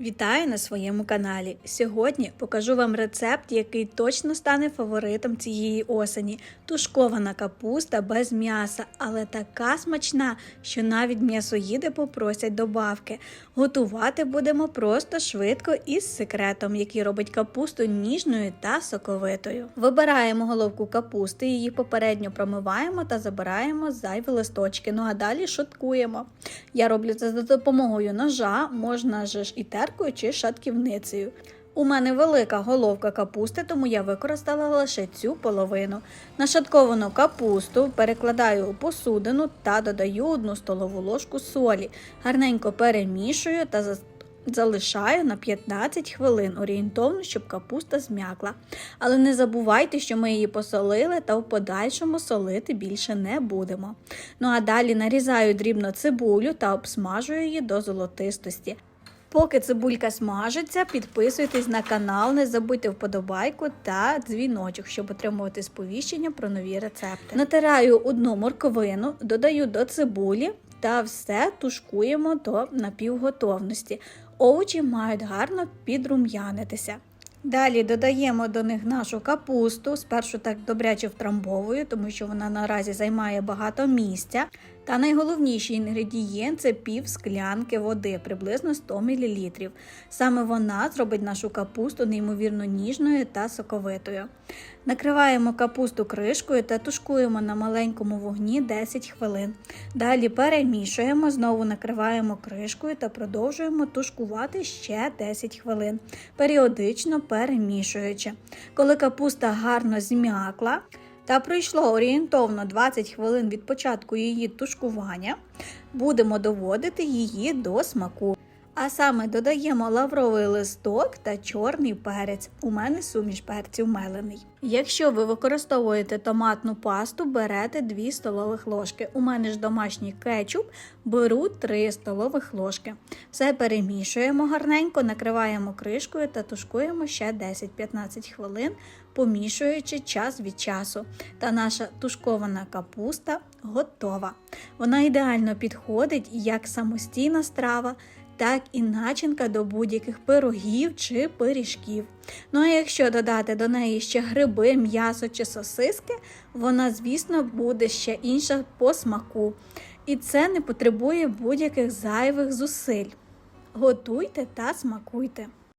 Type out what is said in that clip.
Вітаю на своєму каналі. Сьогодні покажу вам рецепт, який точно стане фаворитом цієї осені. Тушкована капуста без м'яса, але така смачна, що навіть м'ясоїди попросять добавки. Готувати будемо просто швидко і з секретом, який робить капусту ніжною та соковитою. Вибираємо головку капусти, її попередньо промиваємо та забираємо зайві листочки. Ну а далі шуткуємо. Я роблю це за допомогою ножа, можна ж і теркою чи шатківницею. У мене велика головка капусти, тому я використала лише цю половину. Нашатковану капусту перекладаю у посудину та додаю одну столову ложку солі. Гарненько перемішую та залишаю на 15 хвилин орієнтовно, щоб капуста зм'якла. Але не забувайте, що ми її посолили та в подальшому солити більше не будемо. Ну а далі нарізаю дрібно цибулю та обсмажую її до золотистості. Поки цибулька смажиться, підписуйтесь на канал, не забудьте вподобайку та дзвіночок, щоб отримувати сповіщення про нові рецепти. Натираю одну морковину, додаю до цибулі та все тушкуємо до напівготовності. Овочі мають гарно підрум'янитися. Далі додаємо до них нашу капусту. Спершу так добряче втрамбовую, тому що вона наразі займає багато місця. Та найголовніший інгредієнт це пів склянки води, приблизно 100 мл. Саме вона зробить нашу капусту неймовірно ніжною та соковитою. Накриваємо капусту кришкою та тушкуємо на маленькому вогні 10 хвилин. Далі перемішуємо, знову накриваємо кришкою та продовжуємо тушкувати ще 10 хвилин, періодично перемішуючи. Коли капуста гарно зм'якла, та пройшло орієнтовно 20 хвилин від початку її тушкування, будемо доводити її до смаку. А саме додаємо лавровий листок та чорний перець. У мене суміш перців мелений. Якщо ви використовуєте томатну пасту, берете 2 столових ложки. У мене ж домашній кетчуп, беру 3 столових ложки. Все перемішуємо гарненько, накриваємо кришкою та тушкуємо ще 10-15 хвилин, помішуючи час від часу. Та наша тушкована капуста готова. Вона ідеально підходить як самостійна страва так і начинка до будь-яких пирогів чи пиріжків. Ну а якщо додати до неї ще гриби, м'ясо чи сосиски, вона, звісно, буде ще інша по смаку. І це не потребує будь-яких зайвих зусиль. Готуйте та смакуйте.